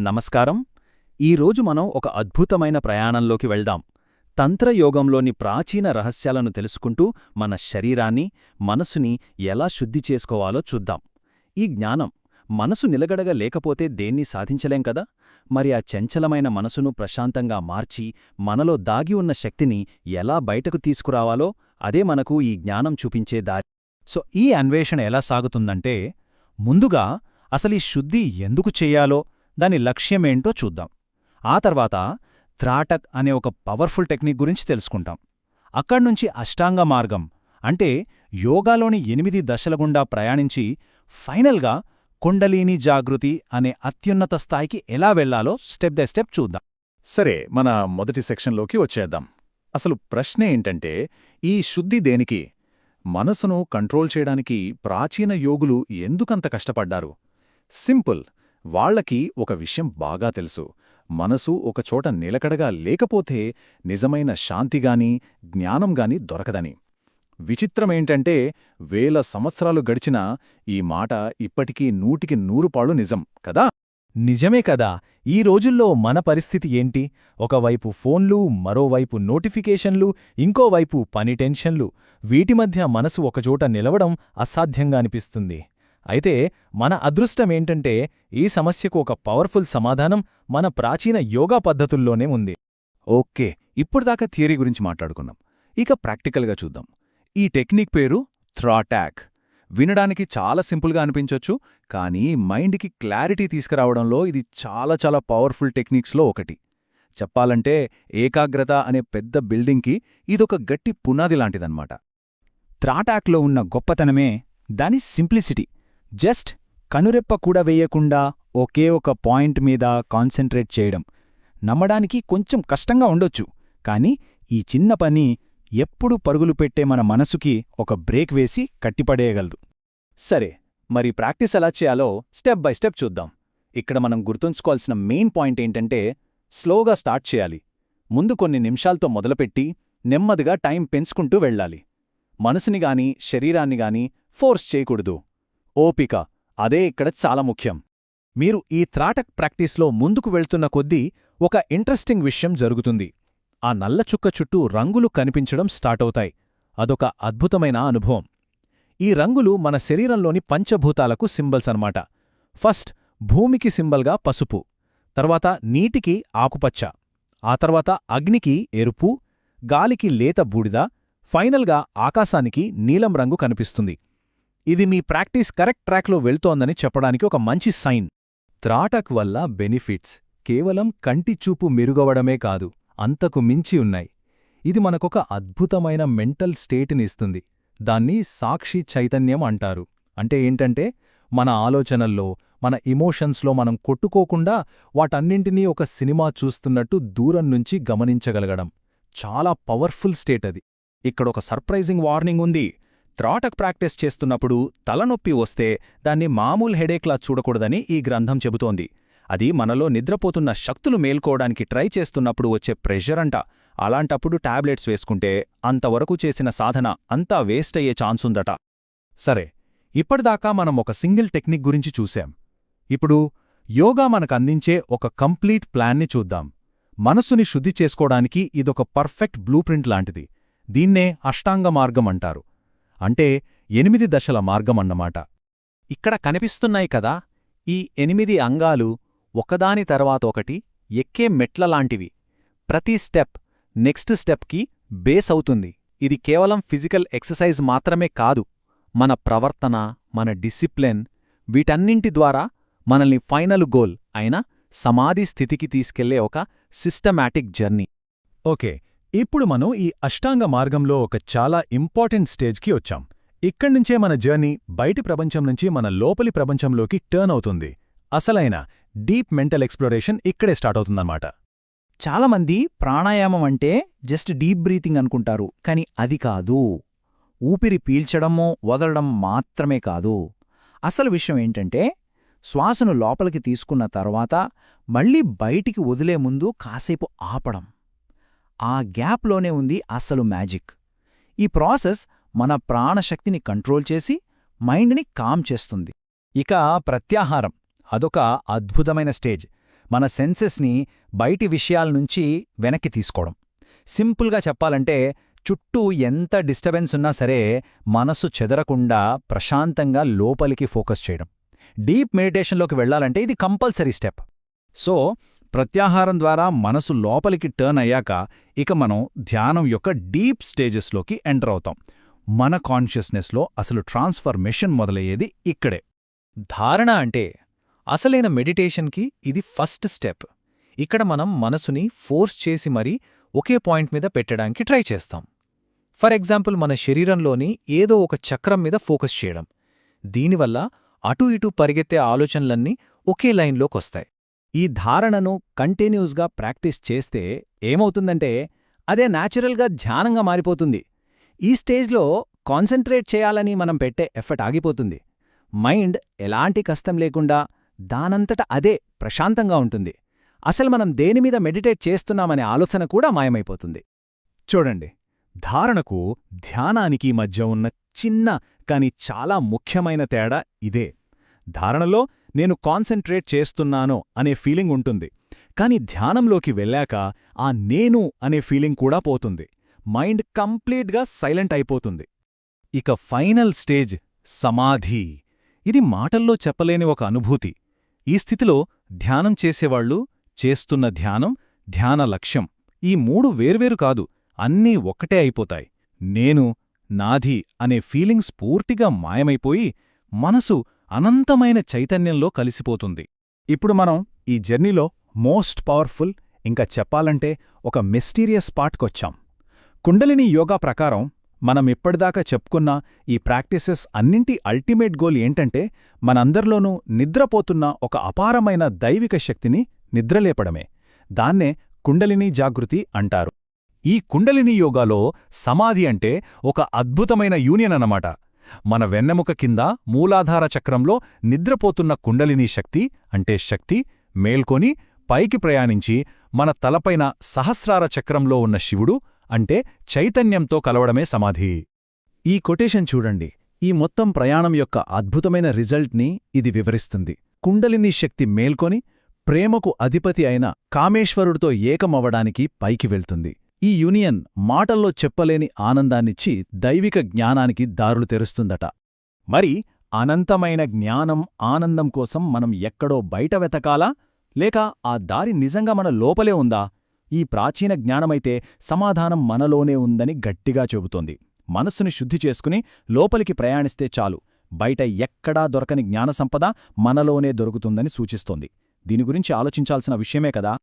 నమస్కారం. ఈరోజు మనం ఒక అద్భుతమైన ప్రయాణంలోకి వెళ్దాం. తంత్రయోగంలోని ప్రాచీన రహస్యాలను తెలుసుకుంటూ మన శరీరాన్ని మనసుని ఎలా శుద్ధి చేసుకోవాలో చూద్దాం. ఈ జ్ఞానం మనసు నిలగడగా లేకపోతే దేన్ని సాధించలేం కదా? మరి ఆ చంచలమైన మనసును ప్రశాంతంగా మార్చి మనలో దాగి ఉన్న శక్తిని ఎలా బయటకు తీసుకురావాలో అదే మనకు ఈ జ్ఞానం చూపించే దారి. సో ఈ అన్వేషణ ఎలా సాగుతుందంటే ముందుగా అసలీ శుద్ధి ఎందుకు చెయ్యాలో దాని లక్ష్యమేంటో చూద్దాం. ఆ తర్వాత త్రాటక్ అనే ఒక పవర్ఫుల్ టెక్నిక్ గురించి తెలుసుకుంటాం. అక్కడ్నుంచి అష్టాంగ మార్గం అంటే యోగాలోని ఎనిమిది దశల గుండా ప్రయాణించి ఫైనల్గా కుండలీని జాగృతి అనే అత్యున్నత స్థాయికి ఎలా వెళ్ళాలో స్టెప్ బై స్టెప్ చూద్దాం. సరే మన మొదటి సెక్షన్లోకి వచ్చేద్దాం. అసలు ప్రశ్న ఏంటంటే ఈ శుద్ధి దేనికి? మనసును కంట్రోల్ చేయడానికి ప్రాచీన యోగులు ఎందుకంత కష్టపడ్డారు? సింపుల్. వాళ్ళకి ఒక విషయం బాగా తెలుసు. మనసు ఒకచోట నిలకడగా లేకపోతే నిజమైన శాంతిగాని జ్ఞానంగాని దొరకదని. విచిత్రమేంటంటే వేల సంవత్సరాలు గడిచినా ఈ మాట ఇప్పటికీ నూటికి నూరుపాళ్ళు నిజం కదా? నిజమే కదా. ఈ రోజుల్లో మన పరిస్థితి ఏంటి? ఒకవైపు ఫోన్లు మరోవైపు నోటిఫికేషన్లు ఇంకోవైపు పని టెన్షన్లు. వీటి మధ్య మనసు ఒకచోట నిలవడం అసాధ్యంగా అనిపిస్తుంది. అయితే మన అదృష్టమేంటంటే ఈ సమస్యకు ఒక పవర్ఫుల్ సమాధానం మన ప్రాచీన యోగా పద్ధతుల్లోనే ఉంది. ఓకే ఇప్పుడుదాకా థియరీ గురించి మాట్లాడుకున్నాం. ఇక ప్రాక్టికల్గా చూద్దాం. ఈ టెక్నిక్ పేరు థ్రాటాక్ వినడానికి చాలా సింపుల్గా అనిపించొచ్చు కానీ మైండ్కి క్లారిటీ తీసుకురావడంలో ఇది చాలా చాలా పవర్ఫుల్ టెక్నిక్స్లో ఒకటి. చెప్పాలంటే ఏకాగ్రత అనే పెద్ద బిల్డింగ్కి ఇదొక గట్టి పునాది లాంటిదన్నమాట. త్రాటాక్లో ఉన్న గొప్పతనమే దాని సింప్లిసిటీ. జస్ట్ కనురెప్ప కూడా వేయకుండా ఒకే ఒక పాయింట్ మీద కాన్సంట్రేట్ చేయడం నమ్మడానికి కొంచెం కష్టంగా ఉండొచ్చు. కాని ఈ చిన్న పని ఎప్పుడు పరుగులు పెట్టే మన మనసుకి ఒక బ్రేక్ వేసి కట్టిపడేయగలదు. సరే మరి ప్రాక్టీస్ ఎలా చేయాలో స్టెప్ బై స్టెప్ చూద్దాం. ఇక్కడ మనం గుర్తుంచుకోవాల్సిన మెయిన్ పాయింట్ ఏంటంటే స్లోగా స్టార్ట్ చేయాలి. ముందు కొన్ని నిమిషాలతో మొదలుపెట్టి నెమ్మదిగా టైం పెంచుకుంటూ వెళ్ళాలి. మనసుని గాని శరీరాన్ని గాని ఫోర్స్ చేయకూడదు. ఓపిక అదే ఇక్కడ చాలా ముఖ్యం. మీరు ఈ త్రాటక్ ప్రాక్టీస్లో ముందుకు వెళ్తున్న కొద్దీ ఒక ఇంట్రెస్టింగ్ విషయం జరుగుతుంది. ఆ నల్ల చుక్క చుట్టూ రంగులు కనిపించడం స్టార్టవుతాయి అదొక అద్భుతమైన అనుభవం. ఈ రంగులు మన శరీరంలోని పంచభూతాలకు సింబల్స్ అన్నమాట. ఫస్ట్ భూమికి సింబల్గా పసుపు. తర్వాత నీటికి ఆకుపచ్చ. ఆ తర్వాత అగ్నికి ఎరుపు. గాలికి లేత బూడిద. ఫైనల్గా ఆకాశానికి నీలం రంగు కనిపిస్తుంది. ఇది మీ ప్రాక్టీస్ కరెక్ట్ ట్రాక్లో వెళ్తోందని చెప్పడానికి ఒక మంచి సైన్. త్రాటక్ వల్ల బెనిఫిట్స్. కేవలం కంటిచూపు మెరుగవడమే కాదు అంతకు మించి ఉన్నాయి. ఇది మనకొక అద్భుతమైన మెంటల్ స్టేట్నిస్తుంది దాన్ని సాక్షి చైతన్యం అంటారు. అంటే ఏంటంటే మన ఆలోచనల్లో మన ఇమోషన్స్లో మనం కొట్టుకోకుండా వాటన్నింటినీ ఒక సినిమా చూస్తున్నట్టు దూరం నుంచి గమనించగలగడం. చాలా పవర్ఫుల్ స్టేట్ అది. ఇక్కడొక సర్ప్రైజింగ్ వార్నింగ్ ఉంది. త్రాటక్ ప్రాక్టీస్ చేస్తున్నప్పుడు తలనొప్పి వస్తే దాన్ని మామూలు హెడేక్లా చూడకూడదని ఈ గ్రంథం చెబుతోంది. అది మనలో నిద్రపోతున్న శక్తులు మేల్కోవడానికి ట్రై చేస్తున్నప్పుడు వచ్చే ప్రెషర్ అంట. అలాంటప్పుడు టాబ్లెట్స్ వేసుకుంటే అంతవరకు చేసిన సాధన అంతా వేస్ట్ అయ్యే ఛాన్సుందట. సరే ఇప్పటిదాకా మనం ఒక సింగిల్ టెక్నిక్ గురించి చూశాం. ఇప్పుడు యోగా మనకందించే ఒక కంప్లీట్ ప్లాన్ని చూద్దాం. మనసుని శుద్ధి చేసుకోవడానికి ఇదొక పర్ఫెక్ట్ బ్లూప్రింట్ లాంటిది. దీన్నే అష్టాంగ మార్గం అంటారు. అంటే ఎనిమిది దశల మార్గమన్నమాట. ఇక్కడ కనిపిస్తున్నాయి కదా ఈ ఎనిమిది అంగాలు ఒకదాని తర్వాత ఒకటి ఎక్కే మెట్లలాంటివి ప్రతి స్టెప్ నెక్స్ట్ స్టెప్కి బేస్ అవుతుంది. ఇది కేవలం ఫిజికల్ ఎక్సర్సైజ్ మాత్రమే కాదు మన ప్రవర్తన మన డిసిప్లిన్ వీటన్నింటి ద్వారా మనల్ని ఫైనల్ గోల్ అయిన సమాధి స్థితికి తీసుకెళ్ళే ఒక సిస్టమాటిక్ జర్నీ. ఓకే ఇప్పుడు మనం ఈ అష్టాంగ మార్గంలో ఒక చాలా ఇంపార్టెంట్ స్టేజ్కి వచ్చాం. ఇక్కడ్నుంచే మన జర్నీ బయటి ప్రపంచం నుంచి మన లోపలి ప్రపంచంలోకి టర్న్ అవుతుంది. అసలైన డీప్ మెంటల్ ఎక్స్ప్లోరేషన్ ఇక్కడే స్టార్ట్ అవుతుందన్నమాట. చాలామంది ప్రాణాయామం అంటే జస్ట్ డీప్ బ్రీతింగ్ అనుకుంటారు కాని అది కాదు. ఊపిరి పీల్చడమో వదలడం మాత్రమే కాదు. అసలు విషయం ఏంటంటే శ్వాసను లోపలికి తీసుకున్న తర్వాత మళ్ళీ బయటికి వదిలే ముందు కాసేపు ఆపడం. ఆ గ్యాప్లోనే ఉంది అసలు మ్యాజిక్. ఈ ప్రాసెస్ మన ప్రాణశక్తిని కంట్రోల్ చేసి మైండ్ని కామ్ చేస్తుంది. ఇక ప్రత్యాహారం. అదొక అద్భుతమైన స్టేజ్. మన సెన్సెస్ని బయటి విషయాల నుంచి వెనక్కి తీసుకోవడం. సింపుల్గా చెప్పాలంటే చుట్టూ ఎంత డిస్టర్బెన్స్ ఉన్నా సరే మనసు చెదరకుండా ప్రశాంతంగా లోపలికి ఫోకస్ చేయడం. డీప్ మెడిటేషన్లోకి వెళ్ళాలంటే ఇది కంపల్సరీ స్టెప్. సో ప్రత్యాహారం ద్వారా మనసు లోపలికి టర్న్ అయ్యాక ఇక మనం ధ్యానం యొక్క డీప్ స్టేజెస్లోకి ఎంటర్ అవుతాం. మన కాన్షియస్నెస్లో అసలు ట్రాన్స్ఫర్మేషన్ మొదలయ్యేది ఇక్కడే. ధారణ అంటే అసలైన మెడిటేషన్కి ఇది ఫస్ట్ స్టెప్. ఇక్కడ మనం మనసుని ఫోర్స్ చేసి మరీ ఒకే పాయింట్ మీద పెట్టడానికి ట్రై చేస్తాం. ఫర్ ఎగ్జాంపుల్ మన శరీరంలోని ఏదో ఒక చక్రం మీద ఫోకస్ చేయడం. దీనివల్ల అటూ ఇటూ పరిగెత్తే ఆలోచనలన్నీ ఒకే లైన్లోకొస్తాయి. ఈ ధారణను కంటిన్యూస్గా ప్రాక్టీస్ చేస్తే ఏమవుతుందంటే అదే న్యాచురల్గా ధ్యానంగా మారిపోతుంది. ఈ స్టేజ్లో కాన్సంట్రేట్ చేయాలని మనం పెట్టే ఎఫర్ట్ ఆగిపోతుంది. మైండ్ ఎలాంటి కష్టం లేకుండా దానంతట అదే ప్రశాంతంగా ఉంటుంది. అసలు మనం దేనిమీద మెడిటేట్ చేస్తున్నామనే ఆలోచన కూడా మాయమైపోతుంది. చూడండి ధారణకు ధ్యానానికి మధ్య ఉన్న చిన్న కాని చాలా ముఖ్యమైన తేడా ఇదే. ధారణలో నేను కాన్సంట్రేట్ చేస్తున్నానో అనే ఫీలింగ్ ఉంటుంది. కాని ధ్యానంలోకి వెళ్ళాక ఆ నేను అనే ఫీలింగ్ కూడా పోతుంది. మైండ్ కంప్లీట్గా సైలెంట్ అయిపోతుంది. ఇక ఫైనల్ స్టేజ్ సమాధి. ఇది మాటల్లో చెప్పలేని ఒక అనుభూతి. ఈ స్థితిలో ధ్యానం చేసేవాళ్ళు చేస్తున్న ధ్యానం ధ్యాన లక్ష్యం ఈ మూడు వేర్వేరు కాదు అన్నీ ఒక్కటే అయిపోతాయి. నేను నాది అనే ఫీలింగ్స్ పూర్తిగా మాయమైపోయి మనసు అనంతమైన చైతన్యంలో కలిసిపోతుంది. ఇప్పుడు మనం ఈ జర్నీలో మోస్ట్ పవర్ఫుల్ ఇంకా చెప్పాలంటే ఒక మిస్టీరియస్ పార్ట్కొచ్చాం. కుండలిని యోగా ప్రకారం మనం ఇప్పటిదాకా చెప్పుకున్న ఈ ప్రాక్టీసెస్ అన్నింటి అల్టిమేట్ గోల్ ఏంటంటే మనందరిలోనూ నిద్రపోతున్న ఒక అపారమైన దైవిక శక్తిని నిద్రలేపడమే. దాన్నే కుండలిని జాగృతి అంటారు. ఈ కుండలిని యోగాలో సమాధి అంటే ఒక అద్భుతమైన యూనియన్ అన్నమాట. మన వెన్నెముక కింద మూలాధార చక్రంలో నిద్రపోతున్న కుండలిని శక్తి అంటే శక్తి మేల్కొని పైకి ప్రయాణించి మన తలపైన సహస్రార చక్రంలో ఉన్న శివుడు అంటే చైతన్యంతో కలవడమే సమాధి. ఈ కొటేషన్ చూడండి. ఈ మొత్తం ప్రయాణం యొక్క అద్భుతమైన రిజల్ట్ని ఇది వివరిస్తుంది. కుండలిని శక్తి మేల్కొని ప్రేమకు అధిపతి అయిన కామేశ్వరుడితో ఏకమవ్వడానికి పైకి వెళ్తుంది. ఈ యూనియన్ మాటల్లో చెప్పలేని ఆనందాన్నిచ్చి దైవిక జ్ఞానానికి దారులు తెరుస్తుందట. మరి అనంతమైన జ్ఞానం ఆనందం కోసం మనం ఎక్కడో బయట వెతకాలా? లేక ఆ దారి నిజంగా మన లోపలే ఉందా? ఈ ప్రాచీన జ్ఞానమైతే సమాధానం మనలోనే ఉందని గట్టిగా చెబుతోంది. మనస్సుని శుద్ధి చేసుకుని లోపలికి ప్రయాణిస్తే చాలు. బయట ఎక్కడా దొరకని జ్ఞానసంపద మనలోనే దొరుకుతుందని సూచిస్తోంది. దీని గురించి ఆలోచించాల్సిన విషయమే కదా?